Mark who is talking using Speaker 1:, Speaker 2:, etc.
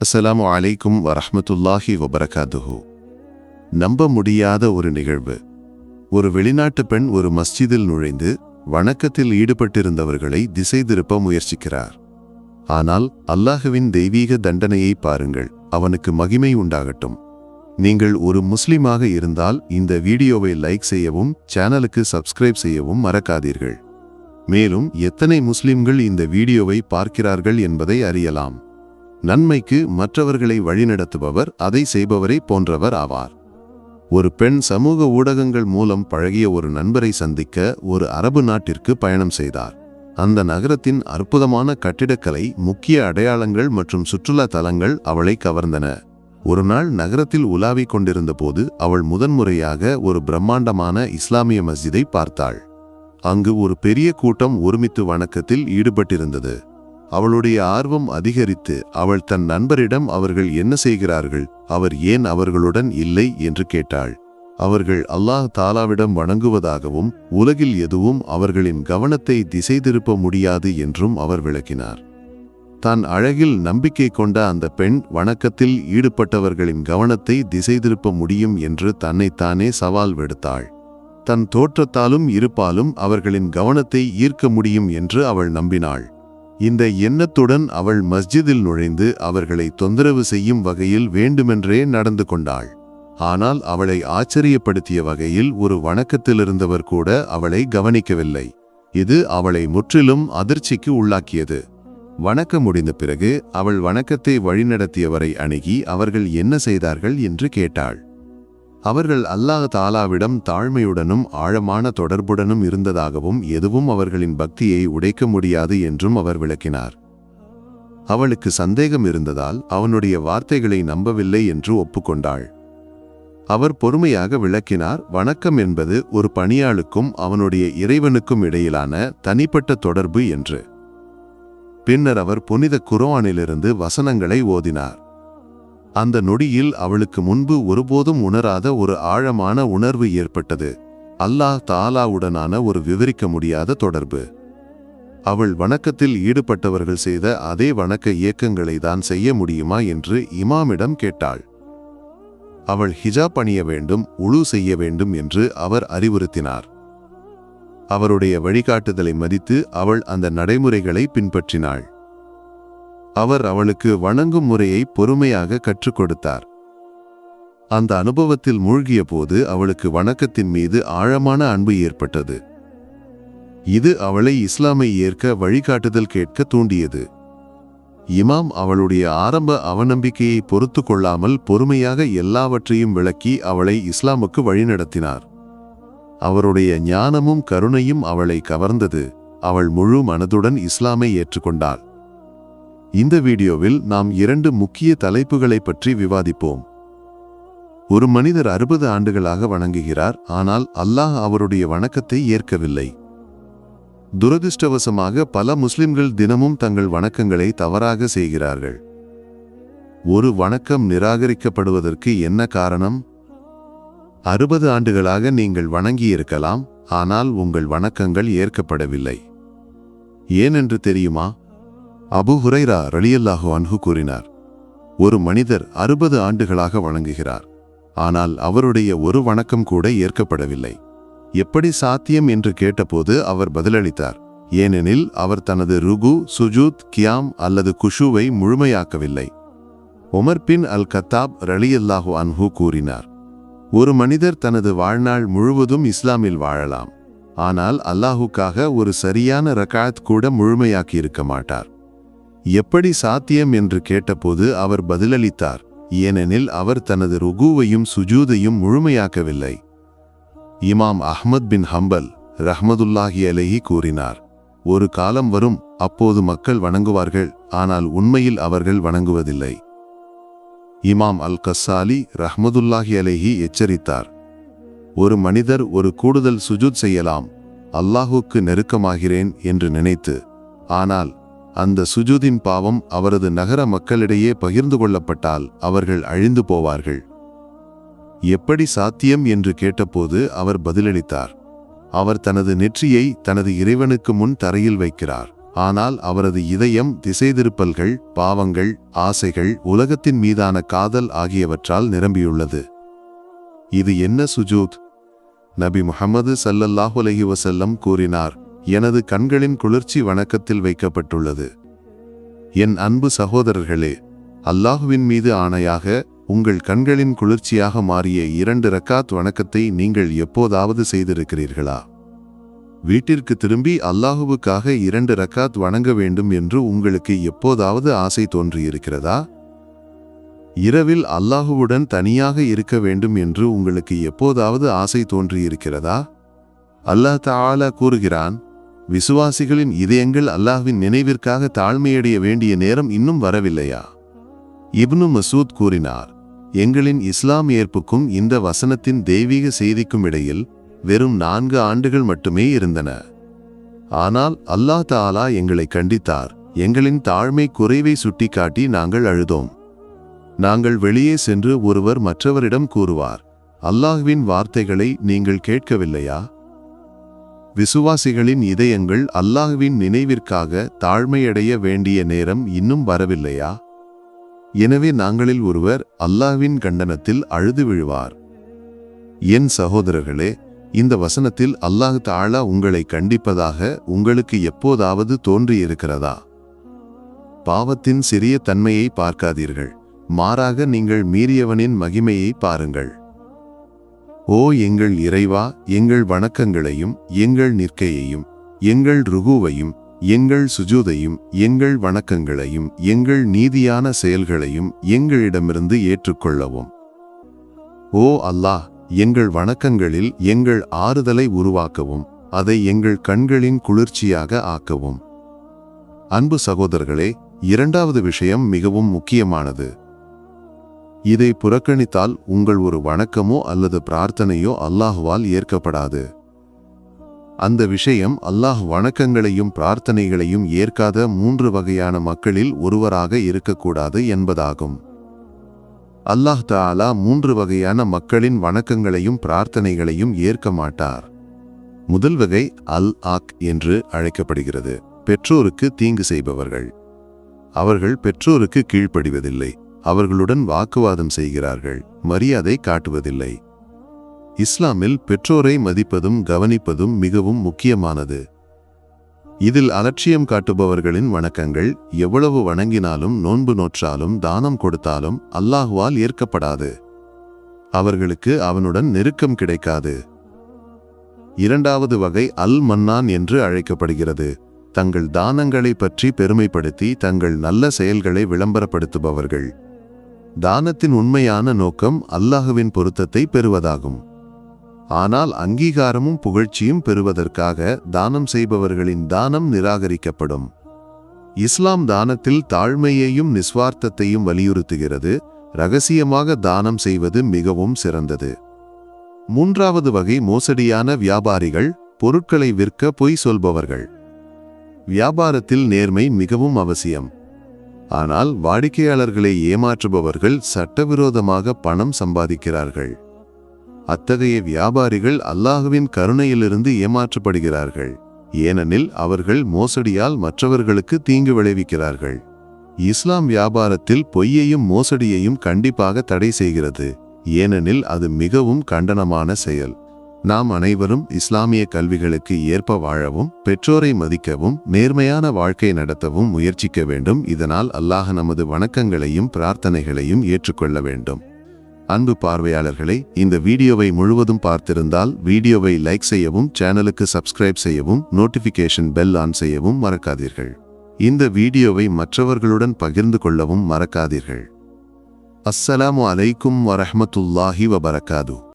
Speaker 1: அஸ்லாம் அலைக்கும் வரஹ்மத்துல்லாஹி வபரகாதுஹு நம்ப முடியாத ஒரு நிகழ்வு. ஒரு வெளிநாட்டு பெண் ஒரு மஸ்ஜிதில் நுழைந்து வணக்கத்தில் ஈடுபட்டிருந்தவர்களை திசை திருப்ப முயற்சிக்கிறார். ஆனால் அல்லாஹுவின் தெய்வீக தண்டனையை பாருங்கள் அவனுக்கு மகிமை உண்டாகட்டும். நீங்கள் ஒரு முஸ்லிமாக இருந்தால் இந்த வீடியோவை லைக் செய்யவும் சேனலுக்கு சப்ஸ்கிரைப் செய்யவும் மறக்காதீர்கள். மேலும் எத்தனை முஸ்லிம்கள் இந்த வீடியோவை பார்க்கிறார்கள் என்பதை அறியலாம். நன்மைக்கு மற்றவர்களை வழிநடத்துபவர் அதை செய்பவரை போன்றவர் ஆவார். ஒரு பெண் சமூக ஊடகங்கள் மூலம் பழகிய ஒரு நண்பரை சந்திக்க ஒரு அரபு நாட்டிற்கு பயணம் செய்தார். அந்த நகரத்தின் அற்புதமான கட்டிடக்கலை முக்கிய அடையாளங்கள் மற்றும் சுற்றுலா தலங்கள் அவளை கவர்ந்தன. ஒரு நாள் நகரத்தில் உலாவிக் கொண்டிருந்த போது அவள் முதன்முறையாக ஒரு பிரம்மாண்டமான இஸ்லாமிய மஸ்ஜிதை பார்த்தாள். அங்கு ஒரு பெரிய கூட்டம் ஒருமித்து வணக்கத்தில் ஈடுபட்டிருந்தது. அவளுடைய ஆர்வம் அதிகரித்து அவள் தன் நண்பரிடம் அவர்கள் என்ன செய்கிறார்கள்? அவர் ஏன் அவர்களுடன் இல்லை? என்று கேட்டாள். அவர்கள் அல்லாஹ் தாலாவிடம் வணங்குவதாகவும் உலகில் எதுவும் அவர்களின் கவனத்தை திசை திருப்ப முடியாது என்றும் அவர் விளக்கினார். தான் அழகில் நம்பிக்கை கொண்ட அந்த பெண் வணக்கத்தில் ஈடுபட்டவர்களின் கவனத்தை திசை திருப்ப முடியும் என்று தன்னைத்தானே சவால் விடுத்தாள். தன் தோற்றத்தாலும் இருப்பாலும் அவர்களின் கவனத்தை ஈர்க்க முடியும் என்று அவள் நம்பினாள். இந்த எண்ணத்துடன் அவள் மஸ்ஜிதில் நுழைந்து அவர்களை தொந்தரவு செய்யும் வகையில் வேண்டுமென்றே நடந்து கொண்டாள். ஆனால் அவளை ஆச்சரியப்படுத்திய வகையில் ஒரு வணக்கத்திலிருந்தவர் கூட அவளை கவனிக்கவில்லை. இது அவளை முற்றிலும் அதிர்ச்சிக்கு உள்ளாக்கியது. வணக்கம் முடிந்த பிறகு அவள் வணக்கத்தை வழிநடத்தியவரை அணுகி அவர்கள் என்ன செய்தார்கள் என்று கேட்டாள். அவர்கள் அல்லாஹ் தாலாவிடம் தாழ்மையுடனும் ஆழமான தொடர்புடனும் இருந்ததாகவும் எதுவும் அவர்களின் பக்தியை உடைக்க முடியாது என்றும் அவர் விளக்கினார். அவளுக்கு சந்தேகம் இருந்ததால் அவனுடைய வார்த்தைகளை நம்பவில்லை என்று ஒப்புக்கொண்டாள். அவர் பொறுமையாக விளக்கினார் வணக்கம் என்பது ஒரு பணியாளுக்கும் அவனுடைய இறைவனுக்கும் இடையிலான தனிப்பட்ட தொடர்பு என்று. பின்னர் அவர் புனித குரோவானிலிருந்து வசனங்களை ஓதினார். அந்த நொடியில் அவளுக்கு முன்பு ஒருபோதும் உணராத ஒரு ஆழமான உணர்வு ஏற்பட்டது. அல்லாஹ் தாலாவுடனான ஒரு விவரிக்க முடியாத தொடர்பு. அவள் வணக்கத்தில் ஈடுபட்டவர்கள் செய்த அதே வணக்க இயக்கங்களை தான் செய்ய முடியுமா என்று இமாமிடம் கேட்டாள். அவள் ஹிஜாப் அணிய வேண்டும் உழு செய்ய வேண்டும் என்று அவர் அறிவுறுத்தினார். அவருடைய வழிகாட்டுதலை மதித்து அவள் அந்த நடைமுறைகளை பின்பற்றினாள். அவர் அவளுக்கு வணங்கும் முறையை பொறுமையாக கற்றுக் கொடுத்தார் அந்த அனுபவத்தில் மூழ்கிய போது அவளுக்கு வணக்கத்தின் மீது ஆழமான அன்பு ஏற்பட்டது. இது அவளை இஸ்லாமை ஏற்க வழிகாட்டுதல் கேட்க தூண்டியது. இமாம் அவளுடைய ஆரம்ப அவநம்பிக்கையை பொறுத்து கொள்ளாமல் பொறுமையாக எல்லாவற்றையும் விளக்கி அவளை இஸ்லாமுக்கு வழிநடத்தினார். அவருடைய ஞானமும் கருணையும் அவளை கவர்ந்தது. அவள் முழு மனதுடன் இஸ்லாமை ஏற்றுக்கொண்டாள். இந்த வீடியோவில் நாம் இரண்டு முக்கிய தலைப்புகளை பற்றி விவாதிப்போம். ஒரு மனிதர் அறுபது ஆண்டுகளாக வணங்குகிறார் ஆனால் அல்லாஹ் அவருடைய வணக்கத்தை ஏற்கவில்லை. துரதிர்ஷ்டவசமாக பல முஸ்லிம்கள் தினமும் தங்கள் வணக்கங்களை தவறாக செய்கிறார்கள். ஒரு வணக்கம் நிராகரிக்கப்படுவதற்கு என்ன காரணம்? அறுபது ஆண்டுகளாக நீங்கள் வணங்கியிருக்கலாம் ஆனால் உங்கள் வணக்கங்கள் ஏற்கப்படவில்லை. ஏனென்று தெரியுமா? அபு ஹுரைரா ரலியல்லாஹு அன்ஹு கூறினார் ஒரு மனிதர் அறுபது ஆண்டுகளாக வணங்குகிறார் ஆனால் அவருடைய ஒரு வணக்கம் கூட ஏற்கப்படவில்லை. எப்படி சாத்தியம்? என்று கேட்டபோது அவர் பதிலளித்தார் ஏனெனில் அவர் தனது ருகு சுஜூத் கியாம் அல்லது குஷுவை முழுமையாக்கவில்லை. ஒமர் பின் அல் கத்தாப் ரலியல்லாஹு அன்ஹு கூறினார் ஒரு மனிதர் தனது வாழ்நாள் முழுவதும் இஸ்லாமில் வாழலாம் ஆனால் அல்லாஹுக்காக ஒரு சரியான ரகாத் கூட முழுமையாக்கி இருக்க மாட்டார். எப்படி சாத்தியம் என்று கேட்டபோது அவர் பதிலளித்தார் ஏனெனில் அவர் தனது ருகுவையும் சுஜூதையும் முழுமையாக்கவில்லை. இமாம் அஹ்மத் பின் ஹம்பல் ரஹ்மதுல்லாஹி அலைஹி கூறினார் ஒரு காலம் வரும் அப்போது மக்கள் வணங்குவார்கள் ஆனால் உண்மையில் அவர்கள் வணங்குவதில்லை. இமாம் அல் கஸ்ஸாலி ரஹ்மதுல்லாஹி அலேஹி எச்சரித்தார் ஒரு மனிதர் ஒரு கூடுதல் சுஜூத் செய்யலாம் அல்லாஹுக்கு நெருக்கமாகிறேன் என்று நினைத்து ஆனால் அந்த சுஜூதின் பாவம் அவரது நகர மக்களிடையே பகிர்ந்து கொள்ளப்பட்டால் அவர்கள் அழிந்து போவார்கள். எப்படி சாத்தியம் என்று கேட்டபோது அவர் பதிலளித்தார். அவர் தனது நெற்றியை தனது இறைவனுக்கு முன் தரையில் வைக்கிறார். ஆனால் அவரது இதயம் திசைதிருப்பல்கள் பாவங்கள் ஆசைகள் உலகத்தின் மீதான காதல் ஆகியவற்றால் நிரம்பியுள்ளது. இது என்ன சுஜூத்? நபி முகமது சல்லல்லாஹுலஹி வசல்லம் கூறினார் எனது கண்களின் குளிர்ச்சி வணக்கத்தில் வைக்கப்பட்டுள்ளது. என் அன்பு சகோதரர்களே அல்லாஹுவின் மீது ஆணையாக உங்கள் கண்களின் குளிர்ச்சியாக மாறிய இரண்டு ரக்காத் வணக்கத்தை நீங்கள் எப்போதாவது செய்திருக்கிறீர்களா? வீட்டிற்கு திரும்பி அல்லாஹுவுக்காக இரண்டு ரக்காத் வணங்க வேண்டும் என்று உங்களுக்கு எப்போதாவது ஆசை தோன்றியிருக்கிறதா? இரவில் அல்லாஹுவுடன் தனியாக இருக்க வேண்டும் என்று உங்களுக்கு எப்போதாவது ஆசை தோன்றியிருக்கிறதா? அல்லாஹ் தாலா கூறுகிறான் விசுவாசிகளின் இதயங்கள் அல்லாஹ்வின் நினைவிற்காக தாழ்மையடைய வேண்டிய நேரம் இன்னும் வரவில்லையா? இப்னு மசூத் கூறினார் எங்களின் இஸ்லாம் ஏற்புக்கும் இந்த வசனத்தின் தெய்வீக செய்திக்கும் இடையில் வெறும் நான்கு ஆண்டுகள் மட்டுமே இருந்தன. ஆனால் அல்லாஹ் தாலா எங்களை கண்டித்தார். எங்களின் தாழ்மை குறைவை சுட்டிக்காட்டி நாங்கள் அழுதோம். நாங்கள் வெளியே சென்று ஒருவர் மற்றவரிடம் கூறுவார் அல்லாஹ்வின் வார்த்தைகளை நீங்கள் கேட்கவில்லையா? விசுவாசிகளின் இதயங்கள் அல்லாஹ்வின் நினைவிற்காக தாழ்மையடைய வேண்டிய நேரம் இன்னும் வரவில்லையா? எனவே நாங்களில் ஒருவர் அல்லாஹ்வின் கண்டனத்தில் அழுது விழுவார். என் சகோதரர்களே இந்த வசனத்தில் அல்லாஹ் தாழா உங்களை கண்டிப்பதாக உங்களுக்கு எப்போதாவது தோன்றியிருக்கிறதா? பாவத்தின் சிறிய தன்மையை பார்க்காதீர்கள். மாறாக நீங்கள் மீறியவனின் மகிமையை பாருங்கள். ஓ எங்கள் இறைவா எங்கள் வணக்கங்களையும் எங்கள் நிற்கையையும் எங்கள் ருகுவையும் எங்கள் சுஜூதையும் எங்கள் வணக்கங்களையும் எங்கள் நீதியான செயல்களையும் எங்களிடமிருந்து ஏற்றுக்கொள்ளவும். ஓ அல்லாஹ் எங்கள் வணக்கங்களில் எங்கள் ஆறுதலை உருவாக்கவும் அதை எங்கள் கண்களின் குளிர்ச்சியாக ஆக்கவும். அன்பு சகோதரர்களே இரண்டாவது விஷயம் மிகவும் முக்கியமானது. இதை புறக்கணித்தால் உங்கள் ஒரு வணக்கமோ அல்லது பிரார்த்தனையோ அல்லாஹுவால் ஏற்கப்படாது. அந்த விஷயம் அல்லாஹ் வணக்கங்களையும் பிரார்த்தனைகளையும் ஏற்காத மூன்று வகையான மக்களில் ஒருவராக இருக்கக்கூடாது என்பதாகும். அல்லாஹ் தாலா மூன்று வகையான மக்களின் வணக்கங்களையும் பிரார்த்தனைகளையும் ஏற்க மாட்டார். முதல் வகை அல் ஆக் என்று அழைக்கப்படுகிறது. பெற்றோருக்கு தீங்கு செய்பவர்கள். அவர்கள் பெற்றோருக்கு கீழ்ப்படிவதில்லை. அவர்களுடன் வாக்குவாதம் செய்கிறார்கள் மரியாதை காட்டுவதில்லை. இஸ்லாமில் பெற்றோரை மதிப்பதும் கவனிப்பதும் மிகவும் முக்கியமானது. இதில் அலட்சியம் காட்டுபவர்களின் வணக்கங்கள் எவ்வளவு வணங்கினாலும் நோன்பு நோற்றாலும் தானம் கொடுத்தாலும் அல்லாஹுவால் ஏற்கப்படாது. அவர்களுக்கு அவனுடன் நெருக்கம் கிடைக்காது. இரண்டாவது வகை அல் மன்னான் என்று அழைக்கப்படுகிறது. தங்கள் தானங்களை பற்றி பெருமைப்படுத்தி தங்கள் நல்ல செயல்களை விளம்பரப்படுத்துபவர்கள். தானத்தின் உண்மையான நோக்கம் அல்லாஹுவின் பொருத்தத்தை பெறுவதாகும். ஆனால் அங்கீகாரமும் புகழ்ச்சியும் பெறுவதற்காக தானம் செய்பவர்களின் தானம் நிராகரிக்கப்படும். இஸ்லாம் தானத்தில் தாழ்மையையும் நிஸ்வார்த்தத்தையும் வலியுறுத்துகிறது ரகசியமாக தானம் செய்வது மிகவும் சிறந்தது. மூன்றாவது வகை மோசடியான வியாபாரிகள் பொருட்களை விற்க பொய் சொல்பவர்கள். வியாபாரத்தில் நேர்மை மிகவும் அவசியம். ஆனால் வாடிக்கையாளர்களை ஏமாற்றுபவர்கள் சட்டவிரோதமாக பணம் சம்பாதிக்கிறார்கள். அத்தகைய வியாபாரிகள் அல்லாஹுவின் கருணையிலிருந்து ஏமாற்றப்படுகிறார்கள். ஏனெனில் அவர்கள் மோசடியால் மற்றவர்களுக்கு தீங்கு விளைவிக்கிறார்கள். இஸ்லாம் வியாபாரத்தில் பொய்யையும் மோசடியையும் கண்டிப்பாக தடை செய்கிறது. ஏனெனில் அது மிகவும் கண்டனமான செயல். நாம் அனைவரும் இஸ்லாமிய கல்விகளுக்கு ஏற்ப வாழவும் பெற்றோரை மதிக்கவும் நேர்மையான வாழ்க்கை நடத்தவும் முயற்சிக்க வேண்டும். இதனால் அல்லாஹ் நமது வணக்கங்களையும் பிரார்த்தனைகளையும் ஏற்றுக்கொள்ள வேண்டும். அன்பு பார்வையாளர்களே இந்த வீடியோவை முழுவதும் பார்த்திருந்தால் வீடியோவை லைக் செய்யவும் சேனலுக்கு சப்ஸ்கிரைப் செய்யவும் நோட்டிஃபிகேஷன் பெல் ஆன் செய்யவும் மறக்காதீர்கள். இந்த வீடியோவை மற்றவர்களுடன் பகிர்ந்து கொள்ளவும் மறக்காதீர்கள். அஸ்ஸலாமு அலைக்கும் வரஹமத்துல்லாஹி வபரகாது.